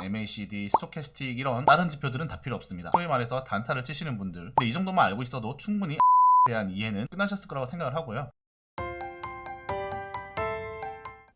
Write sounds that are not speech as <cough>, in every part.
MACD, 스토캐스틱 이런 다른 지표들은 다 필요 없습니다. 소위 말해서 단타를 치시는 분들 근데 이 정도만 알고 있어도 충분히 <laughs> 대한 이해는 끝나셨을 거라고 생각을 하고요.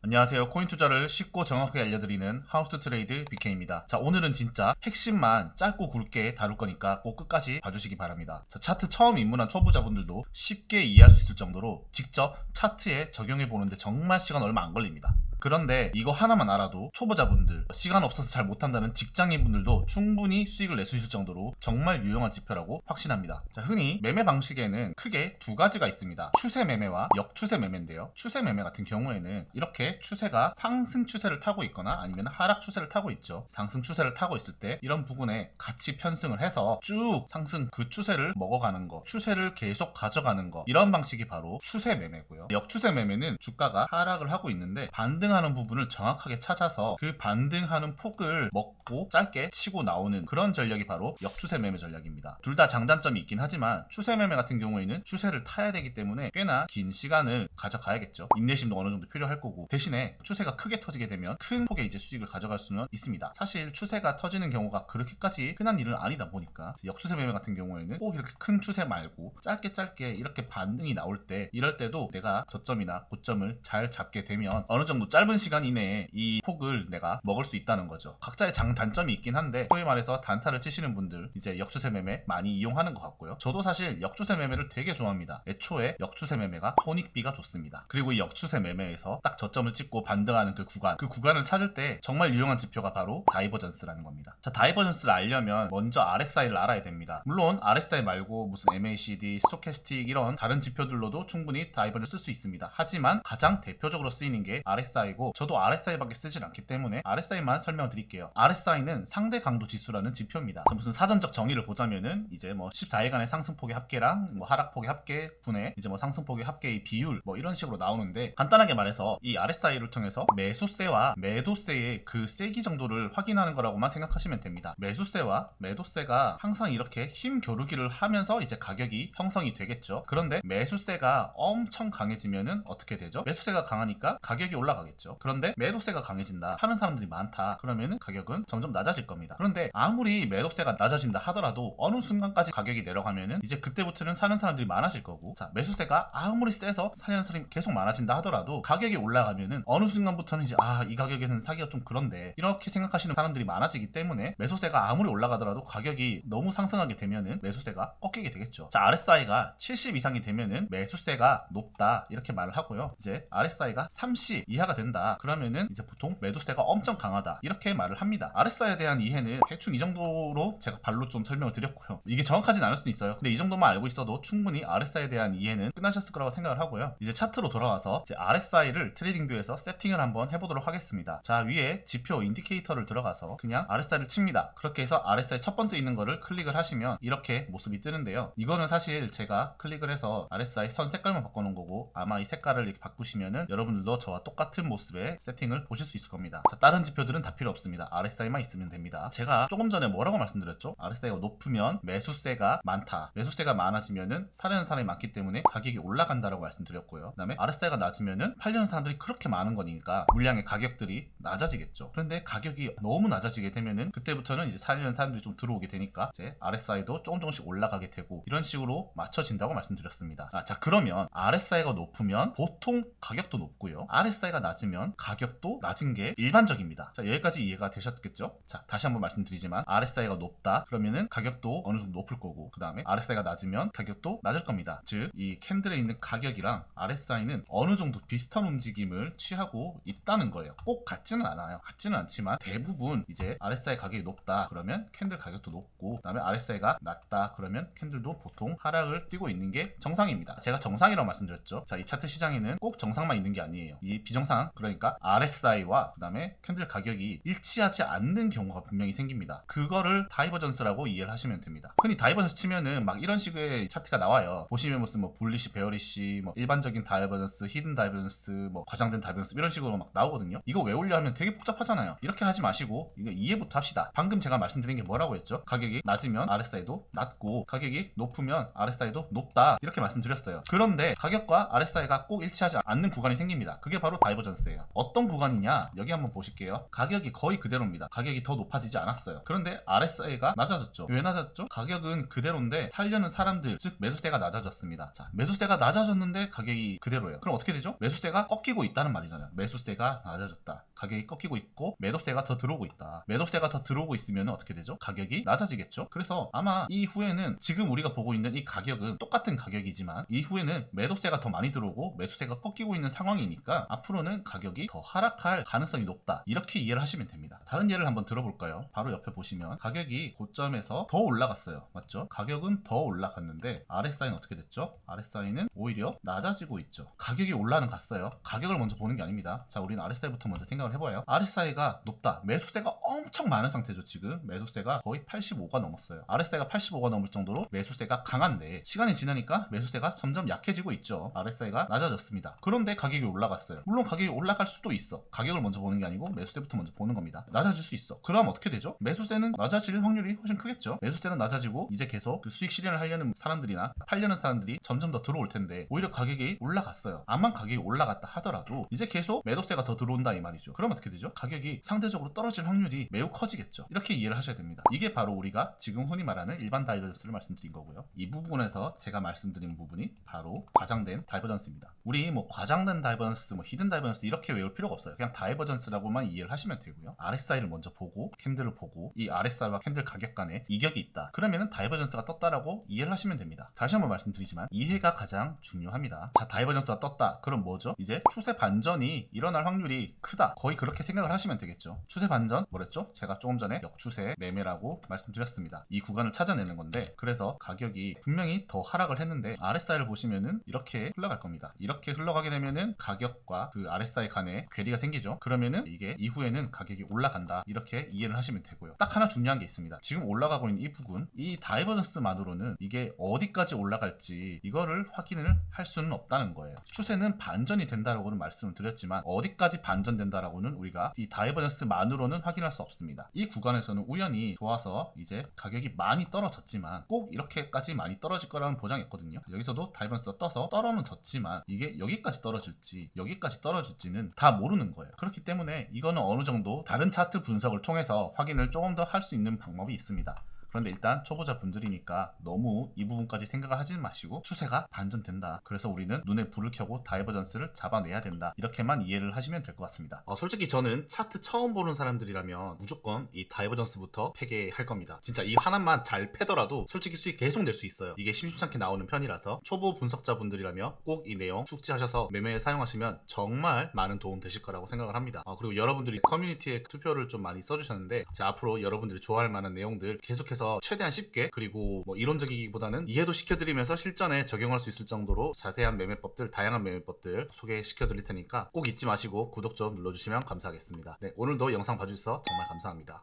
안녕하세요. 코인 투자를 쉽고 정확하게 알려드리는 하우스 투 트레이드 BK입니다. 자, 오늘은 진짜 핵심만 짧고 굵게 다룰 거니까 꼭 끝까지 봐주시기 바랍니다. 자, 차트 처음 입문한 초보자분들도 쉽게 이해할 수 있을 정도로 직접 차트에 적용해 보는데 정말 시간 얼마 안 걸립니다. 그런데 이거 하나만 알아도 초보자분들, 시간 없어서 잘 못한다는 직장인분들도 충분히 수익을 내주실 정도로 정말 유용한 지표라고 확신합니다. 자, 흔히 매매 방식에는 크게 두 가지가 있습니다. 추세 매매와 역추세 매매인데요. 추세 매매 같은 경우에는 이렇게 추세가 상승 추세를 타고 있거나 아니면 하락 추세를 타고 있죠. 상승 추세를 타고 있을 때 이런 부분에 같이 편승을 해서 쭉 상승 그 추세를 먹어가는 거, 추세를 계속 가져가는 거 이런 방식이 바로 추세 매매고요. 역추세 매매는 주가가 하락을 하고 있는데 반등 하는 부분을 정확하게 찾아서 그 반등하는 폭을 먹고 짧게 치고 나오는 그런 전략이 바로 역추세 매매 전략입니다. 둘 다 장단점이 있긴 하지만 추세 매매 같은 경우에는 추세를 타야 되기 때문에 꽤나 긴 시간을 가져가야겠죠. 인내심도 어느 정도 필요할 거고 대신에 추세가 크게 터지게 되면 큰 폭의 이제 수익을 가져갈 수는 있습니다. 사실 추세가 터지는 경우가 그렇게까지 흔한 일은 아니다 보니까 역추세 매매 같은 경우에는 꼭 이렇게 큰 추세 말고 짧게 짧게 이렇게 반등이 나올 때 이럴 때도 내가 저점이나 고점을 잘 잡게 되면 어느 정도 짧은 시간 이내에 이 폭을 내가 먹을 수 있다는 거죠. 각자의 장단점이 있긴 한데 소위 말해서 단타를 치시는 분들 이제 역추세 매매 많이 이용하는 것 같고요. 저도 사실 역추세 매매를 되게 좋아합니다. 애초에 역추세 매매가 손익비가 좋습니다. 그리고 이 역추세 매매에서 딱 저점을 찍고 반등하는 그 구간, 그 구간을 찾을 때 정말 유용한 지표가 바로 다이버전스라는 겁니다. 자, 다이버전스를 알려면 먼저 RSI를 알아야 됩니다. 물론 RSI 말고 무슨 MACD, 스토캐스틱 이런 다른 지표들로도 충분히 다이버전스 쓸수 있습니다. 하지만 가장 대표적으로 쓰이는 게 RSI 고 저도 RSI밖에 쓰질 않기 때문에 RSI만 설명을 드릴게요. RSI는 상대 강도 지수라는 지표입니다. 자, 무슨 사전적 정의를 보자면은 이제 뭐 14일간의 상승폭의 합계랑 뭐 하락폭의 합계 분의 이제 뭐 상승폭의 합계의 비율 뭐 이런 식으로 나오는데 간단하게 말해서 이 RSI를 통해서 매수세와 매도세의 그 세기 정도를 확인하는 거라고만 생각하시면 됩니다. 매수세와 매도세가 항상 이렇게 힘 겨루기를 하면서 이제 가격이 형성이 되겠죠. 그런데 매수세가 엄청 강해지면은 어떻게 되죠? 매수세가 강하니까 가격이 올라가겠죠. 그런데 매도세가 강해진다. 하는 사람들이 많다. 그러면은 가격은 점점 낮아질 겁니다. 그런데 아무리 매도세가 낮아진다 하더라도 어느 순간까지 가격이 내려가면은 이제 그때부터는 사는 사람들이 많아질 거고 자 매수세가 아무리 세서 사려는 사람이 계속 많아진다 하더라도 가격이 올라가면은 어느 순간부터는 이제 아 이 가격에서는 사기가 좀 그런데 이렇게 생각하시는 사람들이 많아지기 때문에 매수세가 아무리 올라가더라도 가격이 너무 상승하게 되면은 매수세가 꺾이게 되겠죠. 자 RSI가 70 이상이 되면은 매수세가 높다 이렇게 말을 하고요. 이제 RSI가 30 이하가 된다 그러면은 이제 보통 매도세가 엄청 강하다 이렇게 말을 합니다. RSI에 대한 이해는 대충 이 정도로 제가 발로 좀 설명을 드렸고요. 이게 정확하진 않을 수도 있어요. 근데 이 정도만 알고 있어도 충분히 RSI에 대한 이해는 끝나셨을 거라고 생각을 하고요. 이제 차트로 돌아와서 이제 RSI를 트레이딩 뷰에서 세팅을 한번 해보도록 하겠습니다. 자 위에 지표 인디케이터를 들어가서 그냥 RSI를 칩니다. 그렇게 해서 RSI 첫 번째 있는 거를 클릭을 하시면 이렇게 모습이 뜨는데요. 이거는 사실 제가 클릭을 해서 RSI 선 색깔만 바꿔놓은 거고 아마 이 색깔을 이렇게 바꾸시면은 여러분들도 저와 똑같은 모습 의 세팅을 보실 수 있을 겁니다. 자 다른 지표들은 다 필요 없습니다. RSI만 있으면 됩니다. 제가 조금 전에 뭐라고 말씀드렸죠? RSI가 높으면 매수세가 많다. 매수세가 많아지면은 사려는 사람이 많기 때문에 가격이 올라간다라고 말씀드렸고요. 그다음에 RSI가 낮으면은 팔려는 사람들이 그렇게 많은 거니까 물량의 가격들이 낮아지겠죠. 그런데 가격이 너무 낮아지게 되면은 그때부터는 이제 사려는 사람들이 좀 들어오게 되니까 이제 RSI도 조금 조금씩 올라가게 되고 이런 식으로 맞춰진다고 말씀드렸습니다. 아, 자 그러면 RSI가 높으면 보통 가격도 높고요. RSI가 낮으면 가격도 낮은 게 일반적입니다. 자 여기까지 이해가 되셨겠죠? 자 다시 한번 말씀드리지만 RSI가 높다 그러면은 가격도 어느 정도 높을 거고 그 다음에 RSI가 낮으면 가격도 낮을 겁니다. 즉 이 캔들에 있는 가격이랑 RSI는 어느 정도 비슷한 움직임을 취하고 있다는 거예요. 꼭 같지는 않아요. 같지는 않지만 대부분 이제 RSI 가격이 높다 그러면 캔들 가격도 높고 그다음에 RSI가 낮다 그러면 캔들도 보통 하락을 띄고 있는 게 정상입니다. 제가 정상이라고 말씀드렸죠. 자, 이 차트 시장에는 꼭 정상만 있는 게 아니에요. 이 비정상 그러니까 RSI와 그다음에 캔들 가격이 일치하지 않는 경우가 분명히 생깁니다. 그거를 다이버전스라고 이해를 하시면 됩니다. 흔히 다이버전스 치면은 막 이런 식의 차트가 나와요. 보시면 무슨 뭐 불리시, 베어리시, 뭐 일반적인 다이버전스, 히든 다이버전스, 뭐 과장된 다이버전스 이런 식으로 막 나오거든요. 이거 외우려 하면 되게 복잡하잖아요. 이렇게 하지 마시고 이거 이해부터 합시다. 방금 제가 말씀드린 게 뭐라고 했죠? 가격이 낮으면 RSI도 낮고 가격이 높으면 RSI도 높다 이렇게 말씀드렸어요. 그런데 가격과 RSI가 꼭 일치하지 않는 구간이 생깁니다. 그게 바로 다이버전스 다이버전스예요. 어떤 구간이냐? 여기 한번 보실게요. 가격이 거의 그대로입니다. 가격이 더 높아지지 않았어요. 그런데 RSI가 낮아졌죠. 왜 낮아졌죠? 가격은 그대로인데 살려는 사람들, 즉 매수세가 낮아졌습니다. 자, 매수세가 낮아졌는데 가격이 그대로예요. 그럼 어떻게 되죠? 매수세가 꺾이고 있다는 말이잖아요. 매수세가 낮아졌다. 가격이 꺾이고 있고 매도세가 더 들어오고 있다. 매도세가 더 들어오고 있으면 어떻게 되죠? 가격이 낮아지겠죠. 그래서 아마 이후에는 지금 우리가 보고 있는 이 가격은 똑같은 가격이지만 이후에는 매도세가 더 많이 들어오고 매수세가 꺾이고 있는 상황이니까 앞으로는 가격이 더 하락할 가능성이 높다. 이렇게 이해를 하시면 됩니다. 다른 예를 한번 들어볼까요? 바로 옆에 보시면 가격이 고점에서 더 올라갔어요. 맞죠? 가격은 더 올라갔는데 RSI는 어떻게 됐죠? RSI는 오히려 낮아지고 있죠. 가격이 올라는 갔어요. 가격을 먼저 보는 게 아닙니다. 자, 우리는 RSI부터 먼저 생각을 해봐요. RSI가 높다. 매수세가 엄청 많은 상태죠, 지금. 매수세가 거의 85가 넘었어요. RSI가 85가 넘을 정도로 매수세가 강한데 시간이 지나니까 매수세가 점점 약해지고 있죠. RSI가 낮아졌습니다. 그런데 가격이 올라갔어요. 물론 가격이 올라갈 수도 있어. 가격을 먼저 보는 게 아니고 매수세부터 먼저 보는 겁니다. 낮아질 수 있어. 그럼 어떻게 되죠? 매수세는 낮아질 확률이 훨씬 크겠죠. 매수세는 낮아지고 이제 계속 그 수익 실현을 하려는 사람들이나 팔려는 사람들이 점점 더 들어올 텐데 오히려 가격이 올라갔어요. 암만 가격이 올라갔다 하더라도 이제 계속 매도세가 더 들어온다 이 말이죠. 그럼 어떻게 되죠? 가격이 상대적으로 떨어질 확률이 매우 커지겠죠. 이렇게 이해를 하셔야 됩니다. 이게 바로 우리가 지금 흔히 말하는 일반 다이버전스를 말씀드린 거고요. 이 부분에서 제가 말씀드린 부분이 바로 과장된 다이버전스입니다. 우리 뭐 과장된 다이버전스, 뭐 히든 다이버전스 이렇게 외울 필요가 없어요. 그냥 다이버전스라고만 이해를 하시면 되고요. RSI를 먼저 보고 캔들을 보고 이 RSI와 캔들 가격 간에 이격이 있다. 그러면은 다이버전스가 떴다라고 이해를 하시면 됩니다. 다시 한번 말씀드리지만 이해가 가장 중요합니다. 자, 다이버전스가 떴다. 그럼 뭐죠? 이제 추세 반전이 일어날 확률이 크다. 거의 그렇게 생각을 하시면 되겠죠. 추세 반전 뭐랬죠? 제가 조금 전에 역추세 매매라고 말씀드렸습니다. 이 구간을 찾아내는 건데 그래서 가격이 분명히 더 하락을 했는데 RSI를 보시면은 이렇게 흘러갈 겁니다. 이렇게 흘러가게 되면은 가격과 그 RSI 간에 괴리가 생기죠. 그러면은 이게 이후에는 가격이 올라간다. 이렇게 이해를 하시면 되고요. 딱 하나 중요한 게 있습니다. 지금 올라가고 있는 이 부분, 이 다이버전스만으로는 이게 어디까지 올라갈지 이거를 확인을 할 수는 없다는 거예요. 추세는 반전이 된다라고는 말씀을 드렸지만 어디까지 반전된다라고는 우리가 이 다이버전스만으로는 확인할 수 없습니다. 이 구간에서는 우연히 좋아서 이제 가격이 많이 떨어졌지만 꼭 이렇게까지 많이 떨어질 거라는 보장이 있거든요. 여기서도 다이버전스가 떠서 떨어는 졌지만 이게 여기까지 떨어질지 여기까지 떨어질지 는 다 모르는 거예요. 그렇기 때문에 이거는 어느 정도 다른 차트 분석을 통해서 확인을 조금 더 할 수 있는 방법이 있습니다. 그런데 일단 초보자 분들이니까 너무 이 부분까지 생각을 하지 마시고 추세가 반전된다. 그래서 우리는 눈에 불을 켜고 다이버전스를 잡아내야 된다. 이렇게만 이해를 하시면 될 것 같습니다. 어, 솔직히 저는 차트 처음 보는 사람들이라면 무조건 이 다이버전스부터 패게할 겁니다. 진짜 이 하나만 잘 패더라도 솔직히 수익 계속 낼 수 있어요. 이게 심심찮게 나오는 편이라서 초보 분석자분들이라면 꼭 이 내용 숙지하셔서 매매에 사용하시면 정말 많은 도움 되실 거라고 생각을 합니다. 어, 그리고 여러분들이 커뮤니티에 투표를 좀 많이 써주셨는데 앞으로 여러분들이 좋아할 만한 내용들 계속 해서 최대한 쉽게 그리고 뭐 이론적이기보다는 이해도 시켜드리면서 실전에 적용할 수 있을 정도로 자세한 매매법들, 다양한 매매법들 소개시켜 드릴 테니까 꼭 잊지 마시고 구독 좀 눌러주시면 감사하겠습니다. 네, 오늘도 영상 봐주셔서 정말 감사합니다.